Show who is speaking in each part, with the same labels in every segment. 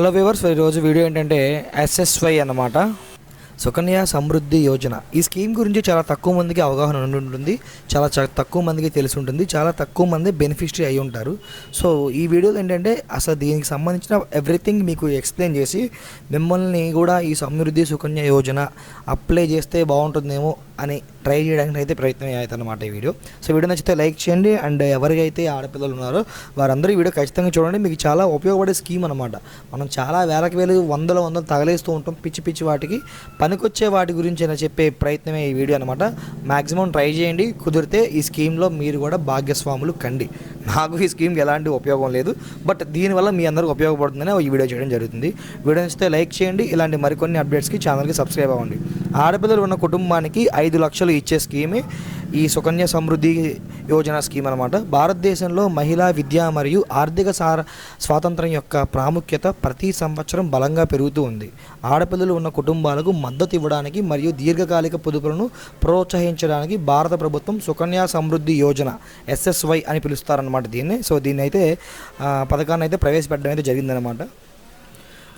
Speaker 1: Hello viewers ఈరోజు video ఏంటంటే SSY అన్నమాట. సుకన్య సమృద్ధి యోజన. ఈ స్కీమ్ గురించి చాలా తక్కువ మందికి అవగాహన ఉండి ఉంటుంది చాలా తక్కువ మందికి తెలిసి ఉంటుంది చాలా తక్కువ మంది బెనిఫిషరీ అయి ఉంటారు. సో ఈ వీడియోలో ఏంటంటే అసలు దీనికి సంబంధించిన ఎవ్రీథింగ్ మీకు ఎక్స్ప్లెయిన్ చేసి మిమ్మల్ని కూడా ఈ సమృద్ధి సుకన్య యోజన అప్లై చేస్తే బాగుంటుందేమో అని ట్రై చేయడానికి అయితే ప్రయత్నం అవుతుంది అనమాట ఈ వీడియో. సో వీడియో నచ్చితే లైక్ చేయండి అండ్ ఎవరికైతే ఆడపిల్లలు ఉన్నారో వారందరూ వీడియో ఖచ్చితంగా చూడండి. మీకు చాలా ఉపయోగపడే స్కీమ్ అనమాట మనం చాలా వేలకు వేలు వందల వందలు తగలేస్తూ ఉంటాం పిచ్చి పిచ్చి వాటికి. పనికొచ్చే వాటి గురించి అయినా చెప్పే ప్రయత్నమే ఈ వీడియో అనమాట మ్యాక్సిమం ట్రై చేయండి. కుదిరితే ఈ స్కీమ్లో మీరు కూడా భాగ్యస్వాములు కండి. నాకు ఈ స్కీమ్కి ఎలాంటి ఉపయోగం లేదు బట్ దీనివల్ల మీ అందరికి ఉపయోగపడుతుందని ఈ వీడియో చేయడం జరుగుతుంది. వీడియో ఇస్తే లైక్ చేయండి ఇలాంటి మరికొన్ని అప్డేట్స్కి ఛానల్కి సబ్స్క్రైబ్ అవ్వండి. ఆడపిల్లలు ఉన్న కుటుంబానికి ఐదు లక్షలు ఇచ్చే స్కీమే ఈ సుకన్య సమృద్ధి యోజన స్కీమ్ అనమాట భారతదేశంలో మహిళా విద్య మరియు ఆర్థిక సార స్వాతంత్రం యొక్క ప్రాముఖ్యత ప్రతి సంవత్సరం బలంగా పెరుగుతూ ఉంది. ఆడపిల్లలు ఉన్న కుటుంబాలకు మద్దతు ఇవ్వడానికి మరియు దీర్ఘకాలిక పొదుపులను ప్రోత్సహించడానికి భారత ప్రభుత్వం సుకన్య సమృద్ధి యోజన ఎస్ఎస్వై అని పిలుస్తారనమాట దీన్ని. సో దీన్ని అయితే పథకాన్ని అయితే ప్రవేశపెట్టడం అయితే జరిగిందనమాట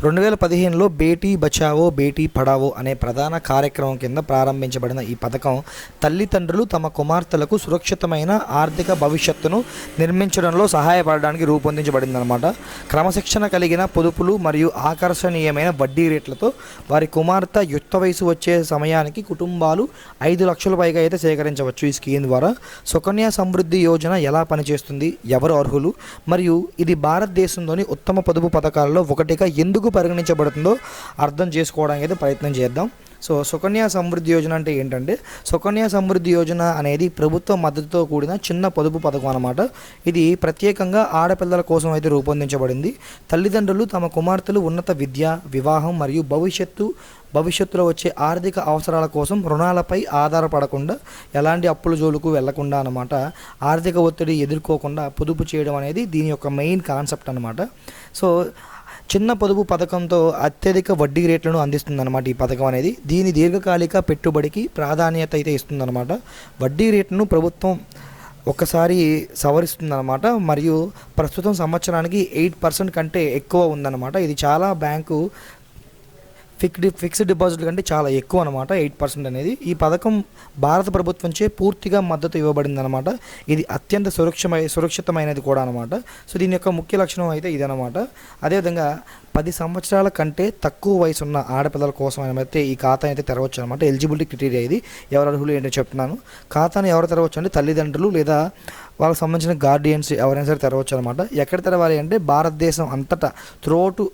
Speaker 1: రెండు వేల పదిహేనులో బేటీ బచావో బేటీ పడావో అనే ప్రధాన కార్యక్రమం కింద ప్రారంభించబడిన ఈ పథకం తల్లిదండ్రులు తమ కుమార్తెలకు సురక్షితమైన ఆర్థిక భవిష్యత్తును నిర్మించడంలో సహాయపడడానికి రూపొందించబడిందనమాట క్రమశిక్షణ కలిగిన పొదుపులు మరియు ఆకర్షణీయమైన వడ్డీ రేట్లతో వారి కుమార్తె యుక్త వయసు వచ్చే సమయానికి కుటుంబాలు ఐదు లక్షల పైగా అయితే సేకరించవచ్చు ఈ స్కీమ్ ద్వారా. సుకన్య సమృద్ధి యోజన ఎలా పనిచేస్తుంది? ఎవరు అర్హులు? మరియు ఇది భారతదేశంలోని ఉత్తమ పొదుపు పథకాలలో ఒకటిగా ఎందుకు పరిగణించబడుతుందో అర్థం చేసుకోవడానికి అయితే ప్రయత్నం చేద్దాం. సో సుకన్య సమృద్ధి యోజన అంటే ఏంటంటే సుకన్య సమృద్ధి యోజన అనేది ప్రభుత్వ మద్దతుతో కూడిన చిన్న పొదుపు పథకం అనమాట ఇది ప్రత్యేకంగా ఆడపిల్లల కోసం అయితే రూపొందించబడింది. తల్లిదండ్రులు తమ కుమార్తెలు ఉన్నత విద్య వివాహం మరియు భవిష్యత్తు భవిష్యత్తులో వచ్చే ఆర్థిక అవసరాల కోసం రుణాలపై ఆధారపడకుండా ఎలాంటి అప్పుల జోలుకు వెళ్ళకుండా అన్నమాట ఆర్థిక ఒత్తిడి ఎదుర్కోకుండా పొదుపు చేయడం అనేది దీని యొక్క మెయిన్ కాన్సెప్ట్ అనమాట సో చిన్న పొదుపు పథకంతో అత్యధిక వడ్డీ రేట్లను అందిస్తుందన్నమాట ఈ పథకం అనేది. దీని దీర్ఘకాలిక పెట్టుబడికి ప్రాధాన్యత అయితే ఇస్తుందన్నమాట. వడ్డీ రేట్ను ప్రభుత్వం ఒకసారి సవరిస్తుందన్నమాట. మరియు ప్రస్తుతం సంవత్సరానికి ఎయిట్ పర్సెంట్ కంటే ఎక్కువ ఉందన్నమాట. ఇది చాలా బ్యాంకు ఫిక్స్డ్ ఫిక్స్డ్ డిపాజిట్ కంటే చాలా ఎక్కువ అనమాట ఎయిట్ పర్సెంట్ అనేది. ఈ పథకం భారత ప్రభుత్వంచే పూర్తిగా మద్దతు ఇవ్వబడింది అనమాట ఇది అత్యంత సురక్షమై సురక్షితమైనది కూడా అనమాట సో దీని యొక్క ముఖ్య లక్షణం అయితే ఇదనమాట అదేవిధంగా పది సంవత్సరాల కంటే తక్కువ వయసు ఉన్న ఆడపిల్లల కోసం అయితే ఈ ఖాతా అయితే తెరవచ్చు అనమాట ఎలిజిబిలిటీ క్రిటీరియా ఇది. ఎవరు అర్హులు ఏంటో చెప్తున్నాను. ఖాతాను ఎవరు తెరవచ్చు అంటే తల్లిదండ్రులు లేదా వాళ్ళకి సంబంధించిన గార్డియన్స్ ఎవరైనా సరే తెరవచ్చు అనమాట ఎక్కడ తెరవాలి అంటే భారతదేశం అంతటా త్రోటు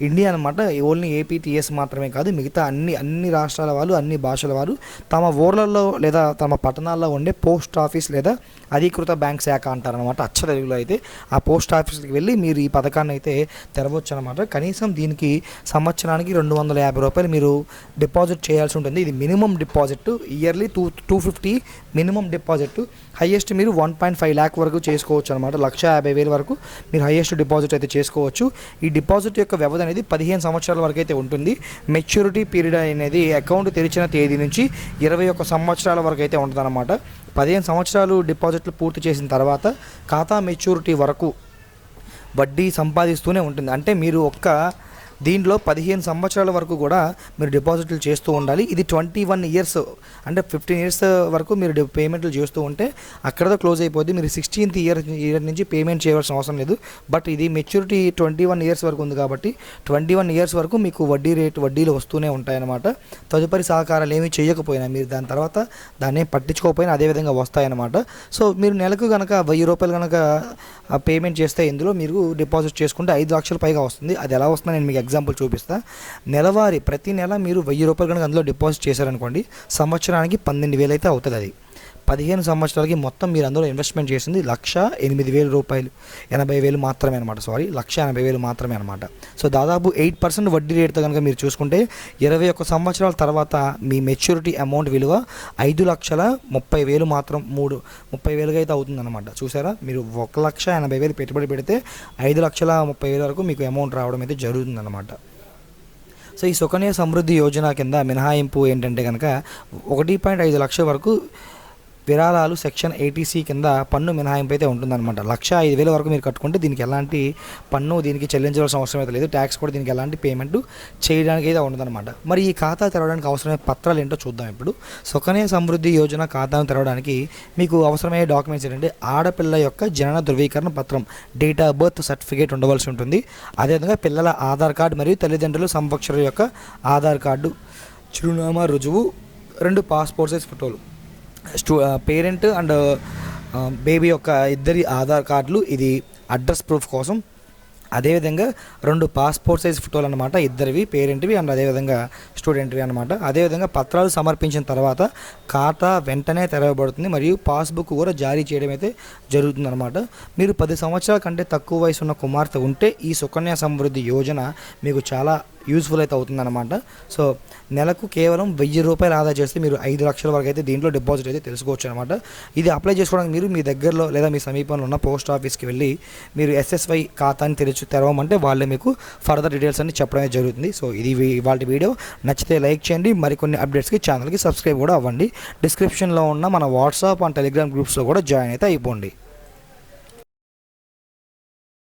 Speaker 1: ఇండియా అనమాట only A P T S మాత్రమే కాదు మిగతా అన్ని అన్ని రాష్ట్రాల వాళ్ళు అన్ని భాషల వారు తమ ఊర్లలో లేదా తమ పట్టణాల్లో ఉండే పోస్ట్ ఆఫీస్ లేదా అధీకృత బ్యాంక్ శాఖ అంటారనమాట అచ్చ తెలుగులో అయితే. ఆ పోస్ట్ ఆఫీస్కి వెళ్ళి మీరు ఈ పథకాన్ని అయితే తెరవచ్చు అనమాట కనీసం దీనికి సంవత్సరానికి రెండు వందల యాభై రూపాయలు మీరు డిపాజిట్ చేయాల్సి ఉంటుంది. ఇది minimum deposit yearly two two fifty minimum deposit highest మీరు వన్ పాయింట్ ఫైవ్ ల్యాక్ వరకు చేసుకోవచ్చు అనమాట లక్ష యాభై వేల వరకు మీరు హయ్యెస్ట్ డిపాజిట్ అయితే చేసుకోవచ్చు. ఈ డిపాజిట్ యొక్క వ్యవధి అనేది పదిహేను సంవత్సరాల వరకు అయితే ఉంటుంది. మెచ్యూరిటీ పీరియడ్ అనేది అకౌంట్ తెరిచిన తేదీ నుంచి ఇరవై ఒక్క సంవత్సరాల వరకు అయితే ఉంటుందన్నమాట. పదిహేను సంవత్సరాలు డిపాజిట్లు పూర్తి చేసిన తర్వాత ఖాతా మెచ్యూరిటీ వరకు వడ్డీ సంపాదిస్తూనే ఉంటుంది. అంటే మీరు ఒక్క దీంట్లో పదిహేను సంవత్సరాల వరకు కూడా మీరు డిపాజిట్లు చేస్తూ ఉండాలి. ఇది ట్వంటీ వన్ ఇయర్స్ అంటే ఫిఫ్టీన్ ఇయర్స్ వరకు మీరు పేమెంట్లు చేస్తూ ఉంటే అక్కడతో క్లోజ్ అయిపోద్ది. మీరు సిక్స్టీన్త్ ఇయర్ ఇయర్ నుంచి పేమెంట్ చేయవలసిన అవసరం లేదు. బట్ ఇది మెచ్యూరిటీ ట్వంటీ వన్ ఇయర్స్ వరకు ఉంది కాబట్టి ట్వంటీ వన్ ఇయర్స్ వరకు మీకు వడ్డీ రేటు వడ్డీలు వస్తూనే ఉంటాయన్నమాట. తదుపరి సహకారాలు ఏమీ చేయకపోయినా మీరు దాని తర్వాత దాన్ని పట్టించుకోకపోయినా అదేవిధంగా వస్తాయన్నమాట. సో మీరు నెలకు కనుక వెయ్యి రూపాయలు కనుక పేమెంట్ చేస్తే ఇందులో మీరు డిపాజిట్ చేసుకుంటే ఐదు లక్షల పైగా వస్తుంది. అది ఎలా వస్తుందో నేను మీకు ఎగ్జాంపుల్ చూపిస్తా. నెలవారీ ప్రతి నెల మీరు వెయ్యి రూపాయలు కనుక అందులో డిపాజిట్ చేశారనుకోండి సంవత్సరానికి పన్నెండు వేలు అయితే అవుతుంది అది పదిహేను సంవత్సరాలకి మొత్తం మీరు అందులో ఇన్వెస్ట్మెంట్ చేసింది లక్ష ఎనిమిది వేలు రూపాయలు. ఎనభై వేలు మాత్రమే అనమాట సారీ లక్ష ఎనభై వేలు మాత్రమే అనమాట సో దాదాపు ఎయిట్ పర్సెంట్ వడ్డీ రేటుతో కనుక మీరు చూసుకుంటే ఇరవై ఒక్క సంవత్సరాల తర్వాత మీ మెచ్యూరిటీ అమౌంట్ విలువ ఐదు లక్షల ముప్పై వేలు మాత్రం మూడు ముప్పై వేలుగా అయితే అవుతుందన్నమాట. చూసారా? మీరు ఒక లక్ష ఎనభై వేలు పెట్టుబడి పెడితే ఐదు లక్షల ముప్పై వేల వరకు మీకు అమౌంట్ రావడం అయితే జరుగుతుందన్నమాట. సో ఈ సుకన్య సమృద్ధి యోజన కింద మినహాయింపు ఏంటంటే కనుక ఒకటి పాయింట్ ఐదు లక్షల వరకు విరాళాలు సెక్షన్ ఏటీసీ కింద పన్ను మినహాయింపు అయితే ఉంటుందన్నమాట. లక్ష ఐదు వేల వరకు మీరు కట్టుకుంటే దీనికి ఎలాంటి పన్ను దీనికి చెల్లించవలసిన అవసరం అయితే లేదు. ట్యాక్స్ కూడా దీనికి ఎలాంటి పేమెంట్ చేయడానికి అయితే ఉండదన్నమాట. మరి ఈ ఖాతా తెరవడానికి అవసరమైన పత్రాలు ఏంటో చూద్దాం ఇప్పుడు. సుకన్య సమృద్ధి యోజన ఖాతాను తెరవడానికి మీకు అవసరమయ్యే డాక్యుమెంట్స్ ఏంటంటే ఆడపిల్ల యొక్క జనన ధృవీకరణ పత్రం డేట్ ఆఫ్ బర్త్ సర్టిఫికేట్ ఉండవలసి ఉంటుంది. అదేవిధంగా పిల్లల ఆధార్ కార్డు మరియు తల్లిదండ్రులు సంపక్షుల యొక్క ఆధార్ కార్డు చిరునామా రుజువు రెండు పాస్పోర్ట్ సైజ్ ఫోటోలు స్టూ పేరెంట్ అండ్ బేబీ యొక్క ఇద్దరి ఆధార్ కార్డులు ఇది అడ్రస్ ప్రూఫ్ కోసం. అదేవిధంగా రెండు పాస్పోర్ట్ సైజ్ ఫోటోలు అనమాట ఇద్దరివి పేరెంట్వి అండ్ అదేవిధంగా స్టూడెంట్వి అనమాట అదేవిధంగా పత్రాలు సమర్పించిన తర్వాత ఖాతా వెంటనే తెరవబడుతుంది మరియు పాస్బుక్ కూడా జారీ చేయడం అయితే జరుగుతుంది అనమాట మీరు పది సంవత్సరాల కంటే తక్కువ వయసు ఉన్న కుమార్తె ఉంటే ఈ సుకన్య సమృద్ధి యోజన మీకు చాలా యూస్ఫుల్ అయితే అవుతుందన్నమాట. సో నెలకు కేవలం వెయ్యి రూపాయలు ఆదా చేస్తే మీరు ఐదు లక్షల వరకు అయితే దీంట్లో డిపాజిట్ అయితే తెలుసుకోవచ్చు అనమాట ఇది అప్లై చేసుకోవడానికి మీరు మీ దగ్గరలో లేదా మీ సమీపంలో ఉన్న పోస్ట్ ఆఫీస్కి వెళ్ళి మీరు ఎస్ఎస్వై ఖాతాని తెరచు తెరవమంటే వాళ్ళే మీకు ఫర్దర్ డీటెయిల్స్ అన్ని చెప్పడమే జరుగుతుంది. సో ఇది వాళ్ళ వీడియో. నచ్చితే లైక్ చేయండి. మరికొన్ని అప్డేట్స్కి ఛానల్కి సబ్స్క్రైబ్ కూడా అవ్వండి. డిస్క్రిప్షన్లో ఉన్న మన వాట్సాప్ అండ్ టెలిగ్రామ్ గ్రూప్స్లో కూడా జాయిన్ అయితే అయిపోండి.